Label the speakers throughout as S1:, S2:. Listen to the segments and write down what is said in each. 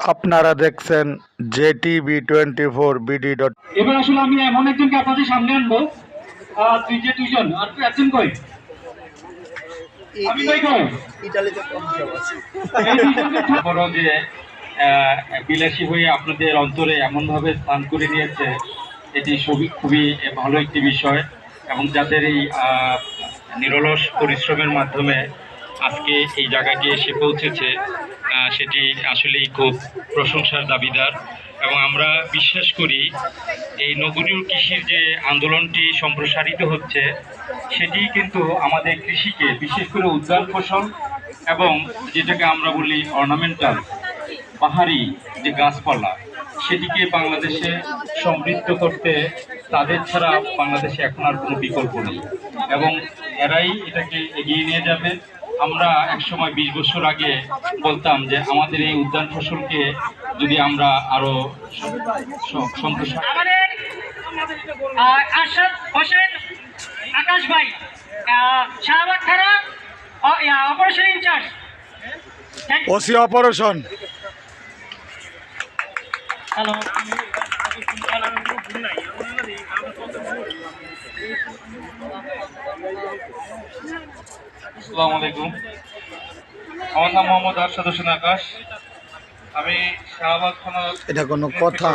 S1: আপনারা দেখছেন JTV twenty four BD dot
S2: এবার আসলে আমি এমন একজনকে আপনাদের সামনে আনব। দুই যে দুইজন আর একজন কই? আমি কই কই?
S3: ইটালিতে কম আছে।
S4: বড় যে বিলাসী হয়ে আপনাদের অন্তরে এমনভাবে স্থান করে নিয়েছে এটি খুবই খুবই ভালো একটি বিষয় এবং যাদের এই নিরলস পরিশ্রমের মাধ্যমে আজকে এই জায়গাটি এসে পৌঁছেছে সেটি আসলেই খুব প্রশংসার দাবিদার। এবং আমরা বিশ্বাস করি, এই নগরীয় কৃষির যে আন্দোলনটি সম্প্রসারিত হচ্ছে, সেটি কিন্তু আমাদের কৃষিকে বিশেষ করে উদ্যান ফসল এবং যেটাকে আমরা বলি অর্নামেন্টাল পাহাড়ি যে গাছপালা, সেটিকে বাংলাদেশে সমৃদ্ধ করতে তাদের ছাড়া বাংলাদেশে এখন আর কোনো বিকল্প নেই। এবং এরাই এটাকে এগিয়ে নিয়ে যাবে। আমরা একসময় বিশ বছর আগে বলতাম যে আমাদের এই উদ্যান ফসলকে যদি আমরা আরও সম্প্রসার
S5: আমাদের হোসেন আকাশ ভাই আহ, শাহবাগ থানা operation in-charge
S1: OC operation
S5: hello
S4: আসসালামু আলাইকুম। আমার নাম মোহাম্মদ আরশাদ হোসেন আকাশ। আমি শাহবাগ থানার
S1: এটা কোনো কথা।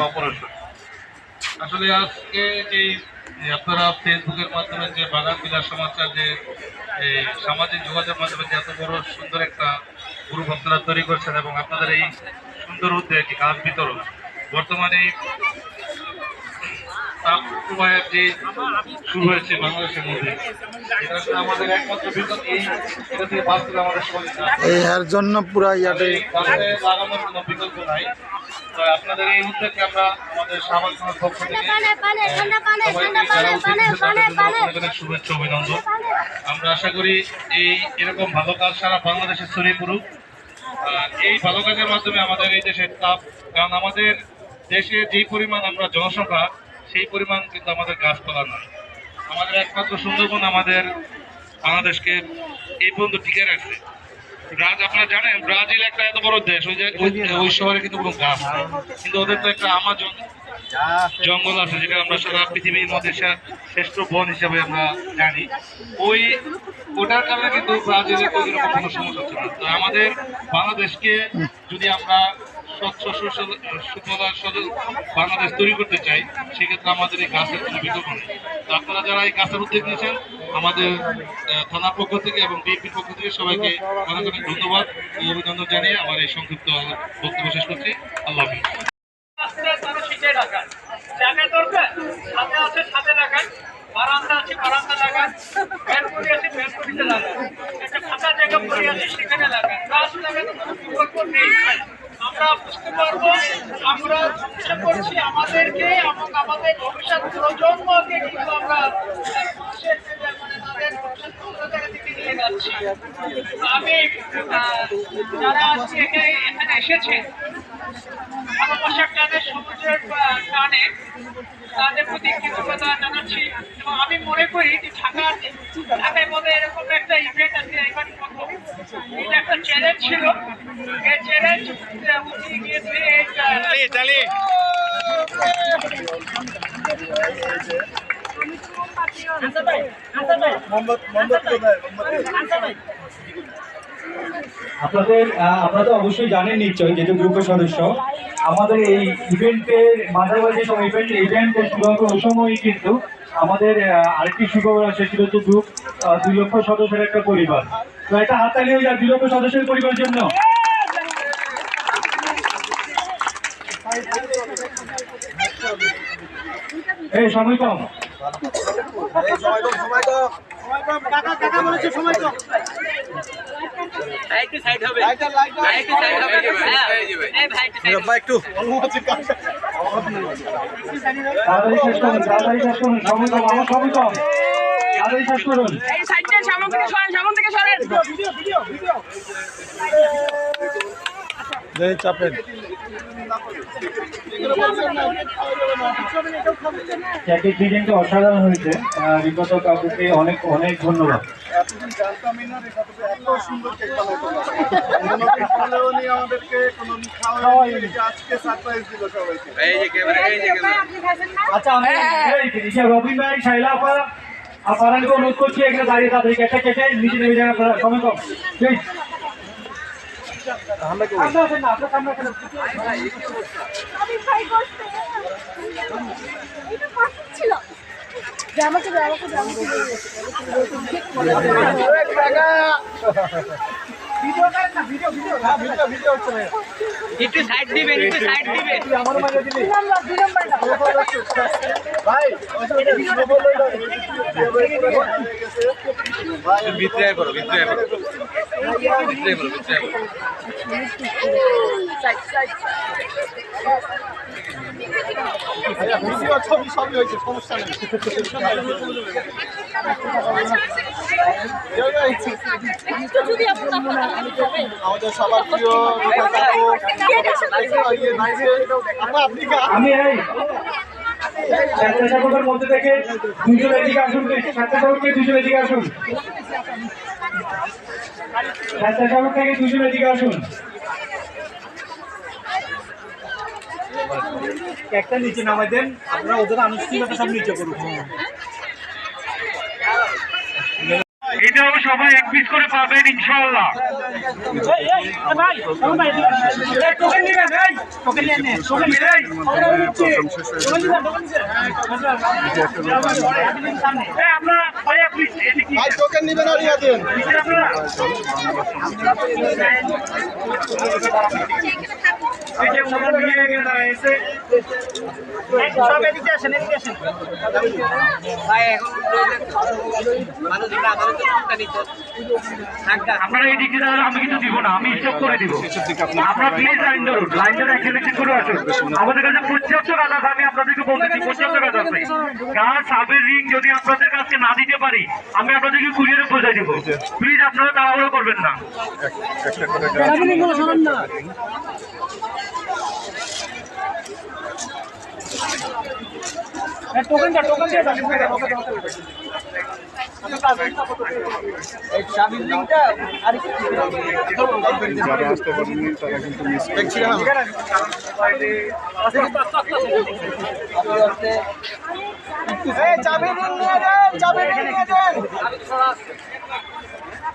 S4: আসলে আজকে যে আপনারা ফেসবুকের মাধ্যমে যে বাগান বিলাস সমাচার যে এই সামাজিক যোগাযোগ মাধ্যমে যে এত বড় সুন্দর একটা গ্রুপ আপনারা তৈরি করছেন এবং আপনাদের এই সুন্দর উদ্যোগ গাছ বিতরণ বর্তমানে যে শুরু হয়েছে বাংলাদেশের মধ্যে। আমাদের একমাত্র এই এটা থেকে বাঁচতে আমাদের
S1: এই এর জন্য পুরা ইয়াতে
S4: লাগানোর কোনো বিকল্প নাই। তো আপনাদের এই উদ্যোগকে আমরা আমাদের সামাজিক পক্ষ থেকে শুভেচ্ছা অভিনন্দন। আমরা আশা করি এই এরকম ভালো কাজ সারা বাংলাদেশে ছড়িয়ে পড়ুক। এই ভালো কাজের মাধ্যমে আমাদের এই দেশের তাপ কারণ আমাদের দেশে যে পরিমাণ আমরা জনসংখ্যা সেই পরিমাণ কিন্তু আমাদের গাছপালা নয়। আমাদের একমাত্র সুন্দরবন আমাদের বাংলাদেশকে এই পর্যন্ত টিকে রাখছে। আপনারা জানেন, ব্রাজিল একটা এত বড় দেশ, ওই ওই- শহরে কিন্তু কোনো গাছ নেই। কিন্তু ওদের তো একটা আমাজন জঙ্গল আছে, যেটা আমরা সারা পৃথিবীর মধ্যে শ্রেষ্ঠ বন হিসাবে আমরা জানি। ওই ওটার কারণে কিন্তু ব্রাজিলের কোনো সমস্যা হচ্ছে না। তো আমাদের বাংলাদেশকে যদি আমরা স্বচ্ছ সুস- সুফলা সজল বাংলাদেশ তৈরি করতে চাই, সেক্ষেত্রে আমাদের এই গাছের কোনো বিকল্প আপনারা যারা এই গাছের উদ্যোগ নিয়েছেন, আমাদের থানার পক্ষ থেকে এবং বিএনপির পক্ষ থেকে সবাইকে অনেক অনেক ধন্যবাদ ও অভিনন্দন জানিয়ে আমার এই সংক্ষিপ্ত বক্তব্য শেষ করছি। আল্লাহ
S5: সাথে লাগান লাগান সেখানে লাগান গাছ লাগাতে কোনো বিকল্প নেই। আমরা বুঝতে পারব আমরা চেষ্টা করছি আমাদেরকে এবং আমাদের ভবিষ্যৎ প্রজন্মকে কিন্তু আমরা মানে আমি যারা আজকে এখানে এসেছে ভালোবাসার টানে সমাজের আহ, টানে তাদের প্রতি কৃতজ্ঞতা জানাচ্ছি। আমি মনে করি যে ঢাকার ঢাকায় মধ্যে এরকম একটা ইভেন্ট আছে এবার প্রথম এটা একটা চ্যালেঞ্জ ছিল। এই চ্যালেঞ্জ উঠে গিয়েছে।
S2: আপনাদের আপনারা তো অবশ্যই জানেন নিশ্চয়ই যেহেতু গ্রুপের সদস্য। আমাদের এই ইভেন্টের মাঝামাঝি সময় ইভেন্ট ইভেন্টের হবে ওই সময়ই কিন্তু আমাদের আরেকটি সুখবর আছে সেটা হচ্ছে আহ, দুই লক্ষ সদস্যের একটা পরিবার। তো এটা হাততালি হয়ে যায় দুই লক্ষ সদস্যের পরিবারের জন্য। এই সময় কম।
S3: সময় তো সময়
S5: কাকা বলেছে সময় তো
S3: লাইটার লাইটার। নিরব্বা একটু।
S2: তাড়াতাড়ি শেষ করুন তাড়াতাড়ি শেষ করুন সময় কম আমার সময় কম। তাড়াতাড়ি শেষ করুন।
S5: এই সাইডটা সামন থেকে সরেন সামন থেকে সরেন।
S1: চাপেন।
S2: জ্যাকেট ডিজাইনটা অসাধারণ হয়েছে। বিগত কাকুকে অনেক অনেক ধন্যবাদ।
S3: এতদিন জানতামই না রে এত সুন্দর আমাদেরকে খাওয়াই আজকে সারপ্রাইজ দিল সবাইকে।
S2: আচ্ছা আমি এই যে রবিন ভাই শাইলা আপা আপারানকে অনুরোধ করছি এখানে দাঁড়িয়ে তাদেরকে একটা কেটে নিচে নেমে যান আপনারা। সময় কম। প্লিজ সামনে আসেন না, আপনার সামনে আসেন না।
S6: আমি ভাই করতে এটা কষ্ট ছিল। জামাকে জামাকে জামাকে
S5: একটু সাইড দিবেন একটু সাইড দিবেন।
S6: দুই নম্বর দুই নম্বরটা
S3: ভাই
S4: ভিতরে করো ভিতরে করো।
S3: আমাদের সবার প্রিয়
S2: আমি স্বেচ্ছাসেবকের মধ্যে থেকে দুজন এদিকে আসুন। স্বেচ্ছাসেবককে দুজন এদিকে আসুন স্বেচ্ছাসেবক থেকে দুজন এদিকে আসুন। একটা নিচে নামাই দেন আপনারা ওদের আনুষ্ঠানিকতা সব নিচে করুন। সবাই এক পিস করে পাবেন ইনশাআল্লাহ। টোকেন নিবেন এই টোকেন নিয়ে নে টোকেন টোকেন দিবেন টোকেন আপনারা আপনারা এই গেছে দিকে দাঁড়ালে আমি কিন্তু দিব না আমি স্টপ করে দিব। আপনারা প্লিজ লাইন ধরুন লাইন ধরে একজন একজন করে আসুন। আমাদের কাছে পর্যাপ্ত কাজ আছে আমি আপনাদেরকে বলতেছি পর্যাপ্ত কাজ আছে। গাছ সাবের রিং যদি আপনাদের কাছে না দিতে পারি আমি আপনাদেরকে কুরিয়ারে পৌঁছে দিব। প্লিজ আপনারা তাড়াহুড়ো করবেন না। টোকেনটা টোকেন দিয়ে
S3: এই চাবি রিং নিয়ে দেন চাবি রিং নিয়ে দেন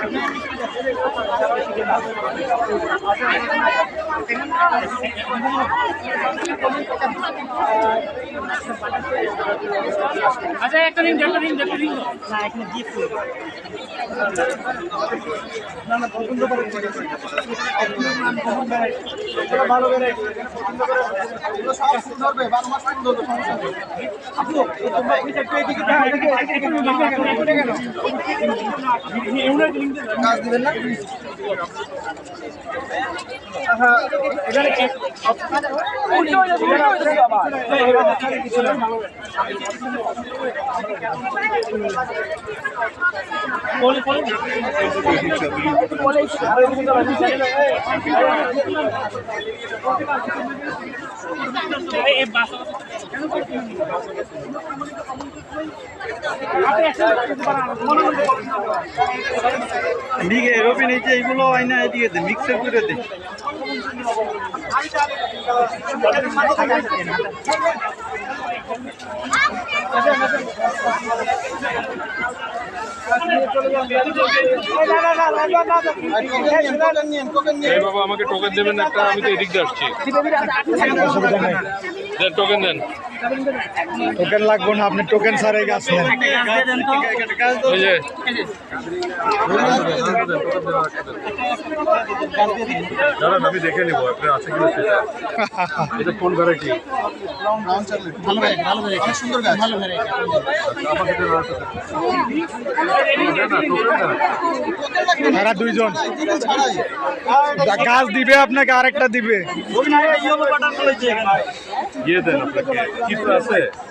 S2: Thank you. আচ্ছা একটা রিং একটা রিং একটা রিং না এখানে গিফট না না পছন্দ করে
S3: ভালো করে এগুলো সব ধরবে বারো মাস পর্যন্ত ধরবে, সমস্যা নেই
S2: আপু তোমরা ওইটা একটু এদিকে দাও এদিকে এদিকে এদিকে কেন এমন রিং
S3: কাজ দিবেন না
S2: এখানে এই
S1: দিকে রবি নিচে এইগুলো আইনা এদিকে দে মিক্সার করে দে।
S3: আর
S7: বাবা আমাকে টোকেন দেবেন একটা আমি তো এদিক দিয়ে আসছি। টোকেন দেন।
S3: টোকেন লাগবো না আপনি টোকেন ছাড়াই গাছ নেন।
S4: ওই যে
S7: দাঁড়ান আমি দেখে নিবো আপনার আছে কিনা সেটা। এটা কোন ভ্যারাইটি আমাকে এটা না আছে। না, না, টোকেন না।
S3: তারা দুইজন। গাছ দিবে আপনাকে আরেকটা দিবে।
S7: দিয়ে দেন আপনাকে। চিত্র আছে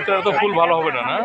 S7: চিত্রা তো ফুল ভালো হবে না না?